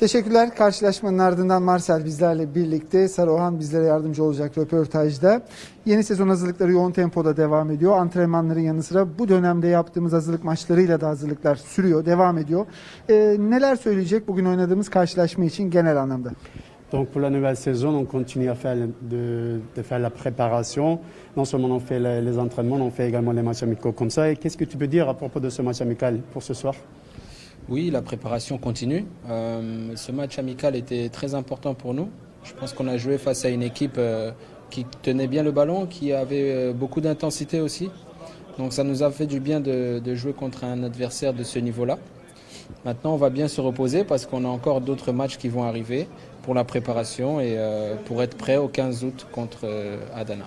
Teşekkürler. Karşılaşmanın ardından Marcel bizlerle birlikte, Saruhan bizlere yardımcı olacak röportajda. Yeni sezon hazırlıkları yoğun tempoda devam ediyor. Antrenmanların yanı sıra bu dönemde yaptığımız hazırlık maçlarıyla da hazırlıklar sürüyor, devam ediyor. Ee, neler söyleyecek bugün oynadığımız karşılaşma için genel anlamda? Donc pour la nouvelle saison, on continue à faire de, de faire la préparation. Non seulement on fait les, les entraînements, on fait également les matchs amicaux comme ça. Et qu'est-ce que tu peux dire à propos de ce match amical pour ce soir Oui, la préparation continue. Euh, ce match amical était très important pour nous. Je pense qu'on a joué face à une équipe euh, qui tenait bien le ballon, qui avait euh, beaucoup d'intensité aussi. Donc ça nous a fait du bien de, de jouer contre un adversaire de ce niveau-là. Maintenant, on va bien se reposer parce qu'on a encore d'autres matchs qui vont arriver pour la préparation et pour être prêt au 15 août contre Adana.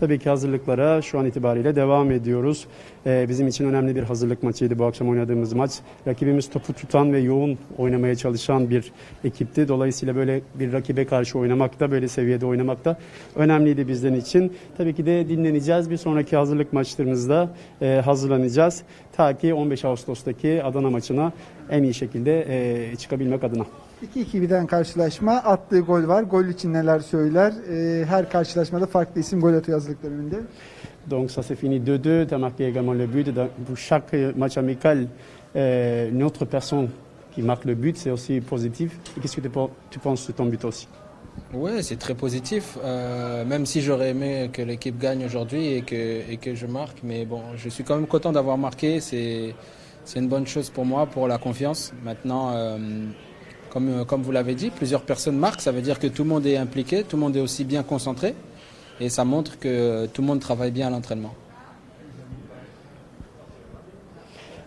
Tabii ki hazırlıklara şu an itibariyle devam ediyoruz. Ee, bizim için önemli bir hazırlık maçıydı bu akşam oynadığımız maç. Rakibimiz topu tutan ve yoğun oynamaya çalışan bir ekipti. Dolayısıyla böyle bir rakibe karşı oynamak da böyle seviyede oynamak da önemliydi bizden için. Tabii ki de dinleneceğiz. Bir sonraki hazırlık maçlarımızda e, hazırlanacağız. Ta ki 15 Ağustos'taki Adana maçına en iyi şekilde e, çıkabilmek adına. 2-2 biten karşılaşma. Attığı gol var. Gol için neler söyler? Ee, her karşılaşmada farklı isim gol atıyor Donc ça s'est fini 2-2, tu as marqué également le but. Dans- Pour chaque match amical, euh, une autre personne qui marque le but, c'est aussi positif. Et Qu'est-ce que tu pen- tu penses de ton but aussi? Ouais, c'est très positif. Euh, même si j'aurais aimé que l'équipe gagne aujourd'hui et que, et que je marque, mais bon, je suis quand même content d'avoir marqué. C'est c'est une bonne chose pour moi, pour la confiance. Maintenant, euh, comme, comme vous l'avez dit, plusieurs personnes marquent. Ça veut dire que tout le monde est impliqué, tout le monde est aussi bien concentré, et ça montre que tout le monde travaille bien à l'entraînement.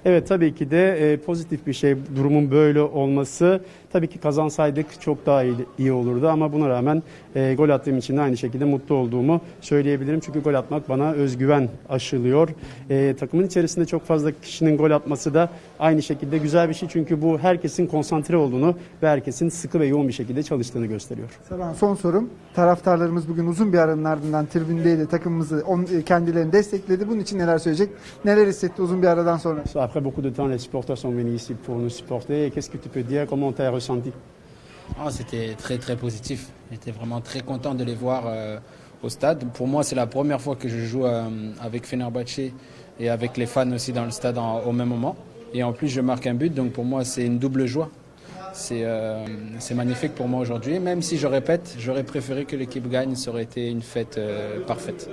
Evet tabii ki de e, pozitif bir şey durumun böyle olması. Tabii ki kazansaydık çok daha iyi, iyi olurdu ama buna rağmen e, gol attığım için de aynı şekilde mutlu olduğumu söyleyebilirim. Çünkü gol atmak bana özgüven aşılıyor. E, takımın içerisinde çok fazla kişinin gol atması da aynı şekilde güzel bir şey. Çünkü bu herkesin konsantre olduğunu ve herkesin sıkı ve yoğun bir şekilde çalıştığını gösteriyor. Saruhan son sorum. Taraftarlarımız bugün uzun bir aranın ardından tribündeydi. Takımımızı on, e, kendilerini destekledi. Bunun için neler söyleyecek? Neler hissetti uzun bir aradan sonra? Après beaucoup de temps, les supporters sont venus ici pour nous supporter. Qu'est-ce que tu peux dire Comment tu as Ah, C'était très très positif. J'étais vraiment très content de les voir euh, au stade. Pour moi, c'est la première fois que je joue euh, avec Fenerbahçe et avec les fans aussi dans le stade au même moment. Et en plus, je marque un but, donc pour moi, c'est une double joie. C'est euh, c'est magnifique pour moi aujourd'hui. Même si je répète, j'aurais préféré que l'équipe gagne, ça aurait été une fête parfaite.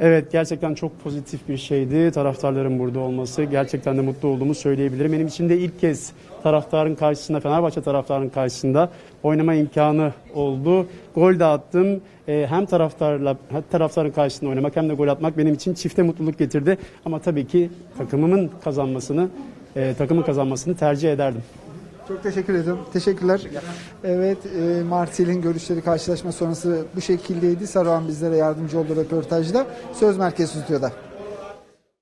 Evet gerçekten çok pozitif bir şeydi taraftarların burada olması. Gerçekten de mutlu olduğumu söyleyebilirim. Benim için de ilk kez taraftarın karşısında, Fenerbahçe taraftarın karşısında oynama imkanı oldu. Gol de attım. Ee, hem taraftarla hem taraftarın karşısında oynamak hem de gol atmak benim için çifte mutluluk getirdi. Ama tabii ki takımımın kazanmasını, e, takımın kazanmasını tercih ederdim. Çok teşekkür ederim. Teşekkürler. Evet, e, Marsil'in görüşleri karşılaşma sonrası bu şekildeydi. Saruhan bizlere yardımcı oldu röportajda. Söz Merkez Stüdyo'da.